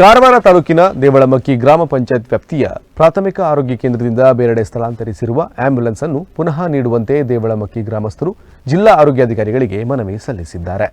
ಕಾರವಾರ ತಾಲೂಕಿನ ದೇವಳಮಕ್ಕಿ ಗ್ರಾಮ ಪಂಚಾಯತ್ ವ್ಯಾಪ್ತಿಯ ಪ್ರಾಥಮಿಕ ಆರೋಗ್ಯ ಕೇಂದ್ರದಿಂದ ಬೇರೆಡೆ ಸ್ಥಳಾಂತರಿಸಿರುವ ಆಂಬ್ಯುಲೆನ್ಸ್ ಅನ್ನು ಪುನಃ ನೀಡುವಂತೆ ದೇವಳಮಕ್ಕಿ ಗ್ರಾಮಸ್ಥರು ಜಿಲ್ಲಾ ಆರೋಗ್ಯಾಧಿಕಾರಿಗಳಿಗೆ ಮನವಿ ಸಲ್ಲಿಸಿದ್ದಾರೆ.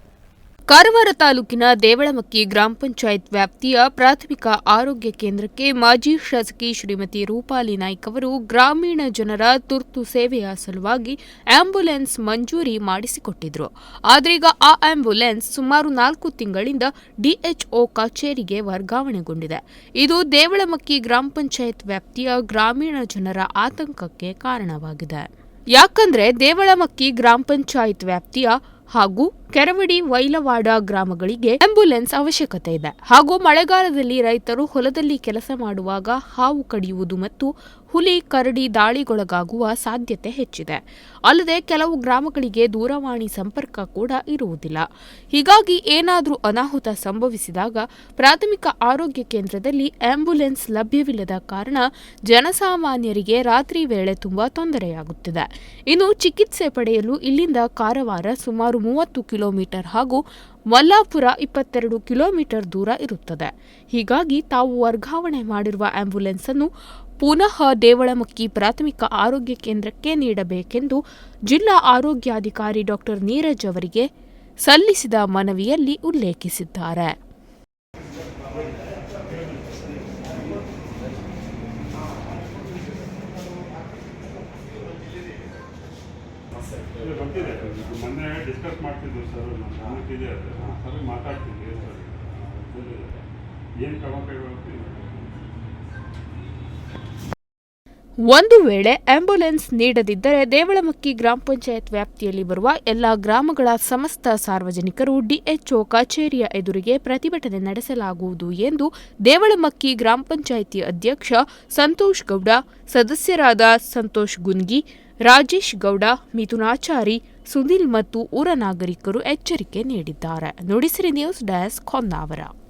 ಕಾರವಾರ ತಾಲೂಕಿನ ದೇವಳಮಕ್ಕಿ ಗ್ರಾಮ ಪಂಚಾಯತ್ ವ್ಯಾಪ್ತಿಯ ಪ್ರಾಥಮಿಕ ಆರೋಗ್ಯ ಕೇಂದ್ರಕ್ಕೆ ಮಾಜಿ ಶಾಸಕಿ ಶ್ರೀಮತಿ ರೂಪಾಲಿ ನಾಯ್ಕ್ ಅವರು ಗ್ರಾಮೀಣ ಜನರ ತುರ್ತು ಸೇವೆಯ ಸಲುವಾಗಿ ಆಂಬ್ಯುಲೆನ್ಸ್ ಮಂಜೂರಿ ಮಾಡಿಸಿಕೊಟ್ಟಿದ್ರು. ಆದ್ರೀಗ ಆ ಆಂಬ್ಯುಲೆನ್ಸ್ ಸುಮಾರು ನಾಲ್ಕು ತಿಂಗಳಿಂದ ಡಿಎಚ್ಒ ಕಚೇರಿಗೆ ವರ್ಗಾವಣೆಗೊಂಡಿದೆ. ಇದು ದೇವಳಮಕ್ಕಿ ಗ್ರಾಮ ಪಂಚಾಯತ್ ವ್ಯಾಪ್ತಿಯ ಗ್ರಾಮೀಣ ಜನರ ಆತಂಕಕ್ಕೆ ಕಾರಣವಾಗಿದೆ. ಯಾಕಂದ್ರೆ ದೇವಳಮಕ್ಕಿ ಗ್ರಾಮ ಪಂಚಾಯತ್ ವ್ಯಾಪ್ತಿಯ ಹಾಗೂ ಕೆರವಡಿ ವೈಲವಾಡ ಗ್ರಾಮಗಳಿಗೆ ಆಂಬ್ಯುಲೆನ್ಸ್ ಅವಶ್ಯಕತೆ ಇದೆ. ಹಾಗೂ ಮಳೆಗಾಲದಲ್ಲಿ ರೈತರು ಹೊಲದಲ್ಲಿ ಕೆಲಸ ಮಾಡುವಾಗ ಹಾವು ಕಡಿಯುವುದು ಮತ್ತು ಹುಲಿ, ಕರಡಿ ದಾಳಿಗೊಳಗಾಗುವ ಸಾಧ್ಯತೆ ಹೆಚ್ಚಿದೆ. ಅಲ್ಲದೆ ಕೆಲವು ಗ್ರಾಮಗಳಿಗೆ ದೂರವಾಣಿ ಸಂಪರ್ಕ ಕೂಡ ಇರುವುದಿಲ್ಲ. ಹೀಗಾಗಿ ಏನಾದರೂ ಅನಾಹುತ ಸಂಭವಿಸಿದಾಗ ಪ್ರಾಥಮಿಕ ಆರೋಗ್ಯ ಕೇಂದ್ರದಲ್ಲಿ ಆಂಬ್ಯುಲೆನ್ಸ್ ಲಭ್ಯವಿಲ್ಲದ ಕಾರಣ ಜನಸಾಮಾನ್ಯರಿಗೆ ರಾತ್ರಿ ವೇಳೆ ತುಂಬಾ ತೊಂದರೆಯಾಗುತ್ತಿದೆ. ಇನ್ನು ಚಿಕಿತ್ಸೆ ಪಡೆಯಲು ಇಲ್ಲಿಂದ ಕಾರವಾರ ಸುಮಾರು ಮೂವತ್ತು ಕಿಲೋಮೀಟರ್ ಹಾಗೂ ಮಲ್ಲಾಪುರ ಇಪ್ಪತ್ತೆರಡು ಕಿಲೋಮೀಟರ್ ದೂರ ಇರುತ್ತದೆ. ಹೀಗಾಗಿ ತಾವು ವರ್ಗಾವಣೆ ಮಾಡಿರುವ ಆಂಬ್ಯುಲೆನ್ಸ್ ಅನ್ನು ಪುನಃ ದೇವಳಮಕ್ಕಿ ಪ್ರಾಥಮಿಕ ಆರೋಗ್ಯ ಕೇಂದ್ರಕ್ಕೆ ನೀಡಬೇಕೆಂದು ಜಿಲ್ಲಾ ಆರೋಗ್ಯಾಧಿಕಾರಿ ಡಾಕ್ಟರ್ ನೀರಜ್ ಅವರಿಗೆ ಸಲ್ಲಿಸಿದ ಮನವಿಯಲ್ಲಿ ಉಲ್ಲೇಖಿಸಿದ್ದಾರೆ. ಇದು ಗೊತ್ತಿದೆ ಮೊನ್ನೆ ಡಿಸ್ಕಸ್ ಮಾಡ್ತಿದ್ವಿ ಸರ್, ನಮ್ಮ ಗಮನಕ್ಕಿದೆ ಅದು. ಸರ್ ಮಾತಾಡ್ತಿದ್ವಿ ಸರ್. ಏನು ಕ್ರಮ ಕೈಗೊಳ್ತೀವಿ ಒಂದು ವೇಳೆ ಆಂಬ್ಯುಲೆನ್ಸ್ ನೀಡದಿದ್ದರೆ ದೇವಳಮಕ್ಕಿ ಗ್ರಾಮ ಪಂಚಾಯತ್ ವ್ಯಾಪ್ತಿಯಲ್ಲಿ ಬರುವ ಎಲ್ಲ ಗ್ರಾಮಗಳ ಸಮಸ್ತ ಸಾರ್ವಜನಿಕರು ಡಿಎಚ್ಒ ಕಚೇರಿಯ ಎದುರಿಗೆ ಪ್ರತಿಭಟನೆ ನಡೆಸಲಾಗುವುದು ಎಂದು ದೇವಳಮಕ್ಕಿ ಗ್ರಾಮ ಪಂಚಾಯಿತಿ ಅಧ್ಯಕ್ಷ ಸಂತೋಷ್ ಗೌಡ, ಸದಸ್ಯರಾದ ಸಂತೋಷ್ ಗುನ್ಗಿ, ರಾಜೇಶ್ ಗೌಡ ಮಿಥುನಾಚಾರಿ ಸುನಿಲ್ ಮತ್ತು ಊರ ನಾಗರಿಕರು ಎಚ್ಚರಿಕೆ ನೀಡಿದ್ದಾರೆ. Nudisiri news desk Honnavar.